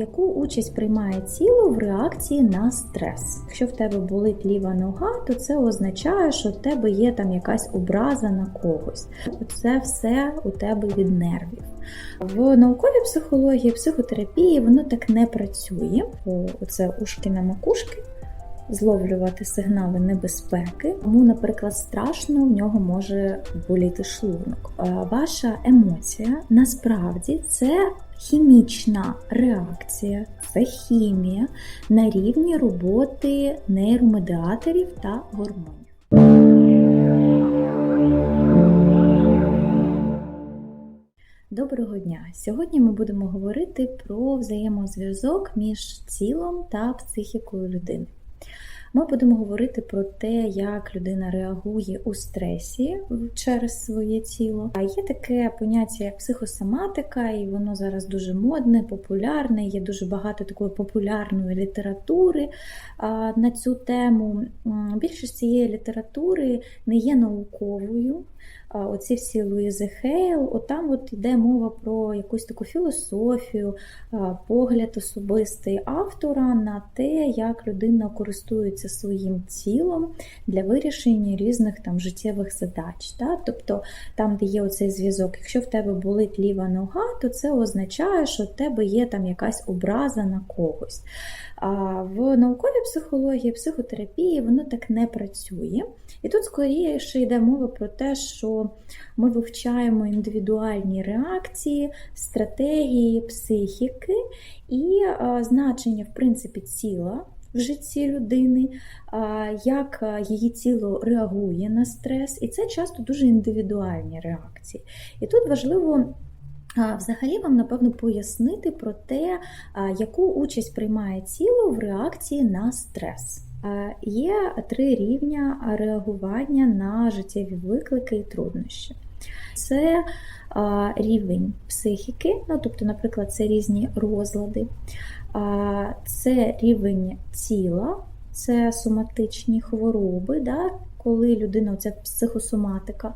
Яку участь приймає тіло в реакції на стрес? Якщо в тебе болить ліва нога, то це означає, що в тебе є там якась образа на когось. Це все у тебе від нервів. В науковій психології, психотерапії воно так не працює. Оце ушки на макушки. Зловлювати сигнали небезпеки, тому, наприклад, страшно в нього може боліти шлунок. Е, Ваша емоція насправді це хімічна реакція, це хімія на рівні роботи нейромедіаторів та гормонів. Доброго дня! Сьогодні ми будемо говорити про взаємозв'язок між тілом та психікою людини. Ми будемо говорити про те, як людина реагує у стресі через своє тіло. А є таке поняття, як психосоматика, і воно зараз дуже модне, популярне. Є дуже багато такої популярної літератури на цю тему. Більшість цієї літератури не є науковою. Оці всі Луїзи Хейл, отам от йде мова про якусь таку філософію, погляд особистий автора на те, як людина користується своїм тілом для вирішення різних там життєвих задач. Да? Тобто там, де є оцей зв'язок, якщо в тебе болить ліва нога, то це означає, що в тебе є там якась образа на когось. А в науковій психології, психотерапії воно так не працює. І тут скоріше йде мова про те, що ми вивчаємо індивідуальні реакції, стратегії, психіки і значення, в принципі, тіла. В житті людини, як її тіло реагує на стрес, і це часто дуже індивідуальні реакції. І тут важливо Взагалі вам, напевно, пояснити про те, яку участь приймає тіло в реакції на стрес. Є три рівня реагування на життєві виклики і труднощі. Це рівень психіки, ну, тобто, наприклад, це різні розлади, це рівень тіла, це соматичні хвороби, да, коли людина це психосоматика.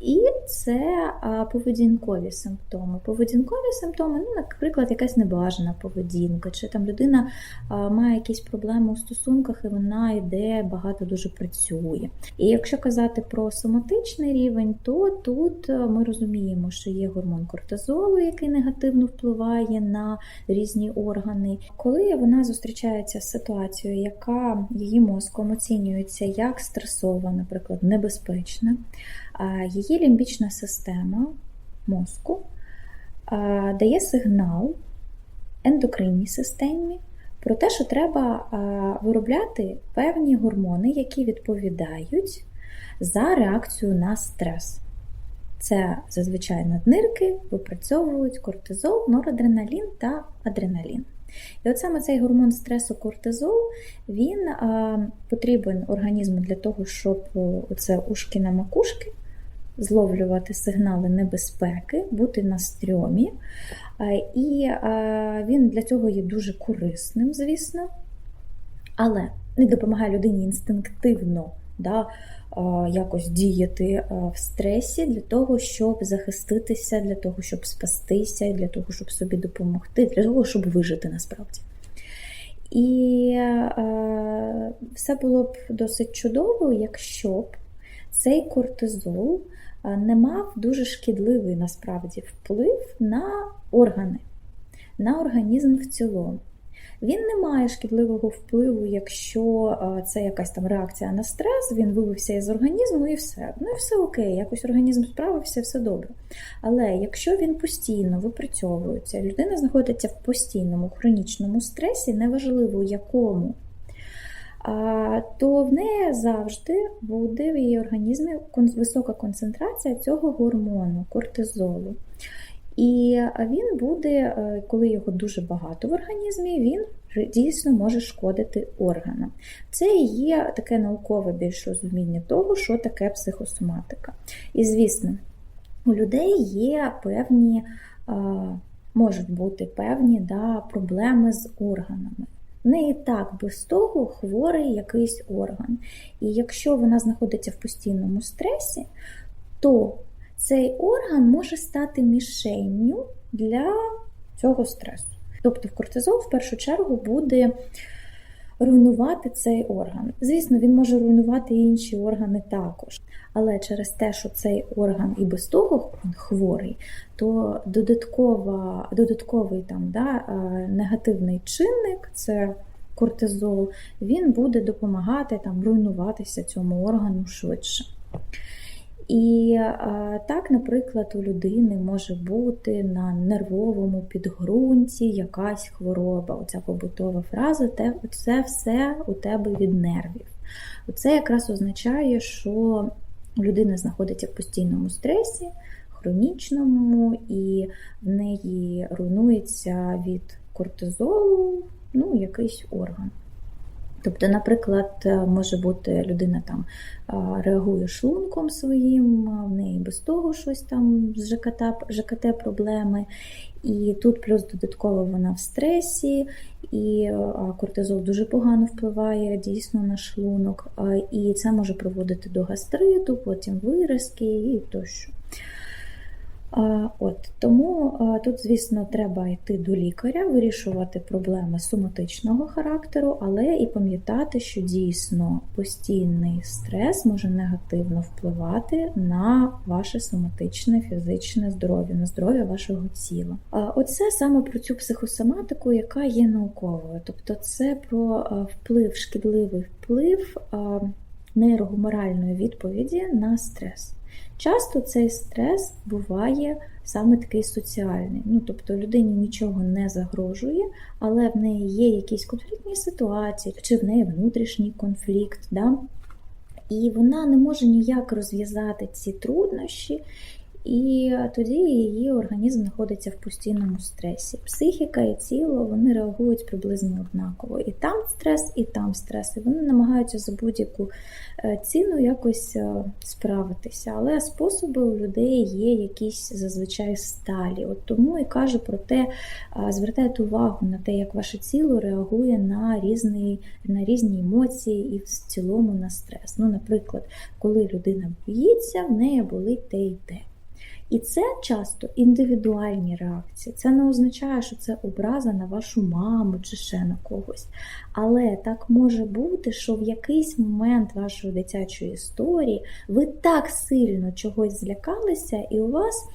І це поведінкові симптоми. Поведінкові симптоми, ну, наприклад, якась небажана поведінка, чи там людина має якісь проблеми у стосунках і вона йде багато дуже працює. І якщо казати про соматичний рівень, то тут ми розуміємо, що є гормон кортизолу, який негативно впливає на різні органи. Коли вона зустрічається з ситуацією, яка її мозком оцінюється як стресова, наприклад, небезпечна. Її лімбічна система мозку дає сигнал ендокринній системі про те, що треба виробляти певні гормони, які відповідають за реакцію на стрес. Це зазвичай наднирки випрацьовують кортизол, норадреналін та адреналін. І от саме цей гормон стресу кортизол він а, потрібен організму для того, щоб оце ушки на макушки зловлювати сигнали небезпеки, бути на стрьомі. І він для цього є дуже корисним, звісно, але не допомагає людині інстинктивно да, якось діяти в стресі для того, щоб захиститися, для того, щоб спастися, для того, щоб собі допомогти, для того, щоб вижити насправді. І е, все було б досить чудово, якщо б цей кортизол не мав дуже шкідливий насправді вплив на органи, на організм в цілому. Він не має шкідливого впливу, якщо це якась там реакція на стрес, він вивився із організму і все. Ну і все окей, якось організм справився, все добре. Але якщо він постійно випрацьовується, людина знаходиться в постійному хронічному стресі, неважливо якому то в неї завжди буде в її організмі висока концентрація цього гормону, кортизолу. І він буде, е, коли його дуже багато в організмі, він дійсно може шкодити органам. Це є таке наукове більш розуміння того, що таке психосоматика. І, звісно, у людей є певні, можуть бути певні да, проблеми з органами. Неї так без того хворий якийсь орган. І якщо вона знаходиться в постійному стресі, то цей орган може стати мішенню для цього стресу. Тобто в кортизол в першу чергу буде руйнувати цей орган. Звісно, він може руйнувати і інші органи також. Але через те, що цей орган і без того хворий, то додаткова, додатковий там, да, негативний чинник це кортизол, він буде допомагати там, руйнуватися цьому органу швидше. І так, наприклад, у людини може бути на нервовому підґрунті якась хвороба. Оця побутова фраза це все у тебе від нервів. Це якраз означає, що людина знаходиться в постійному стресі, хронічному, і в неї руйнується від кортизолу ну, якийсь орган. Тобто, наприклад, може бути людина там реагує шлунком своїм, в неї без того щось там з ЖКТ, ЖКТ проблеми. І тут плюс додатково вона в стресі, і кортизол дуже погано впливає дійсно на шлунок, і це може приводити до гастриту, потім виразки і тощо. От Тому тут, звісно, треба йти до лікаря, вирішувати проблеми соматичного характеру, але і пам'ятати, що дійсно постійний стрес може негативно впливати на ваше соматичне фізичне здоров'я, на здоров'я вашого тіла. Оце саме про цю психосоматику, яка є науковою. Тобто це про вплив, шкідливий вплив нейрогуморальної відповіді на стрес. Часто цей стрес буває саме такий соціальний. Ну, Тобто людині нічого не загрожує, але в неї є якісь конфліктні ситуації, чи в неї внутрішній конфлікт. Да? І вона не може ніяк розв'язати ці труднощі, і тоді її організм знаходиться в постійному стресі. Психіка і тіло вони реагують приблизно однаково. І там стрес, і там стрес. І вони намагаються за будь-яку е, ціну якось е, справитися. Але способи у людей є якісь зазвичай сталі. От Тому і кажу про те, звертайте увагу на те, як ваше тіло реагує на різний, на різні емоції і в цілому на стрес. Ну, Наприклад, коли людина боїться, в неї болить те і те. І це часто індивідуальні реакції. Це не означає, що це образа на вашу маму чи ще на когось. Але так може бути, що в якийсь момент вашої дитячої історії ви так сильно чогось злякалися, і у вас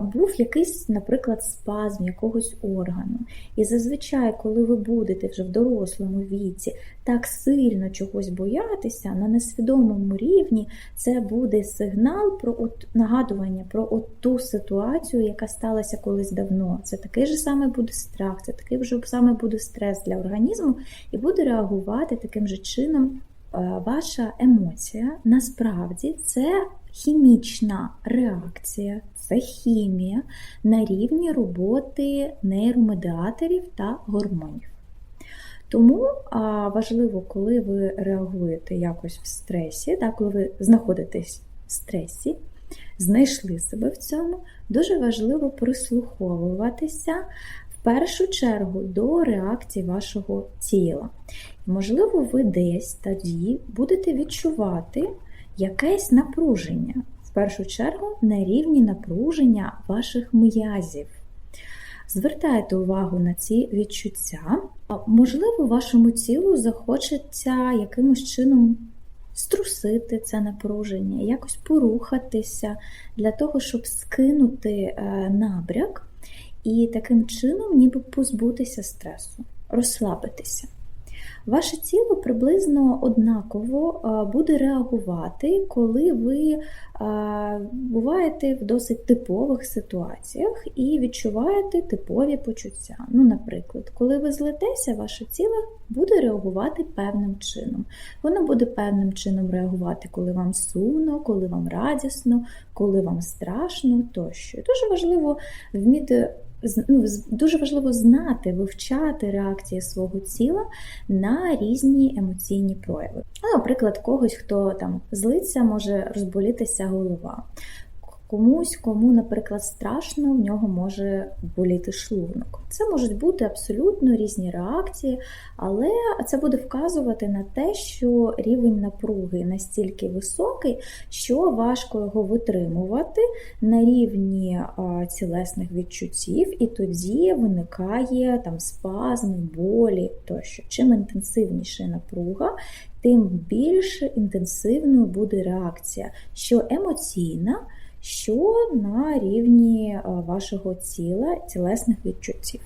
був якийсь, наприклад, спазм якогось органу. І зазвичай, коли ви будете вже в дорослому віці так сильно чогось боятися, на несвідомому рівні це буде сигнал про от, нагадування про от ту ситуацію, яка сталася колись давно. Це такий же саме буде страх, це такий же саме буде стрес для організму, і буде реагувати таким же чином. Ваша емоція насправді це хімічна реакція це хімія на рівні роботи нейромедіаторів та гормонів. Тому важливо, коли ви реагуєте якось в стресі, так, коли ви знаходитесь в стресі, знайшли себе в цьому, дуже важливо прислуховуватися в першу чергу до реакції вашого тіла. Можливо, ви десь тоді будете відчувати якесь напруження в першу чергу на рівні напруження ваших м'язів. Звертайте увагу на ці відчуття. Можливо, вашому тілу захочеться якимось чином струсити це напруження, якось порухатися для того, щоб скинути е, набряк і таким чином ніби позбутися стресу, розслабитися. Ваше тіло приблизно однаково буде реагувати, коли ви буваєте в досить типових ситуаціях і відчуваєте типові почуття. Ну, Наприклад, коли ви злетеся, ваше тіло буде реагувати певним чином. Воно буде певним чином реагувати, коли вам сумно, коли вам радісно, коли вам страшно тощо. Дуже важливо вміти ну, дуже важливо знати, вивчати реакції свого тіла на різні емоційні прояви. Ну, Наприклад, когось, хто там злиться, може розболітися голова. Комусь, кому, наприклад, страшно, в нього може боліти шлунок. Це можуть бути абсолютно різні реакції, але це буде вказувати на те, що рівень напруги настільки високий, що важко його витримувати на рівні цілесних відчуттів, і тоді виникає там спазми, болі тощо. Чим інтенсивніша напруга, тим більш інтенсивною буде реакція, що емоційна, що на рівні вашого тіла, тілесних відчуттів.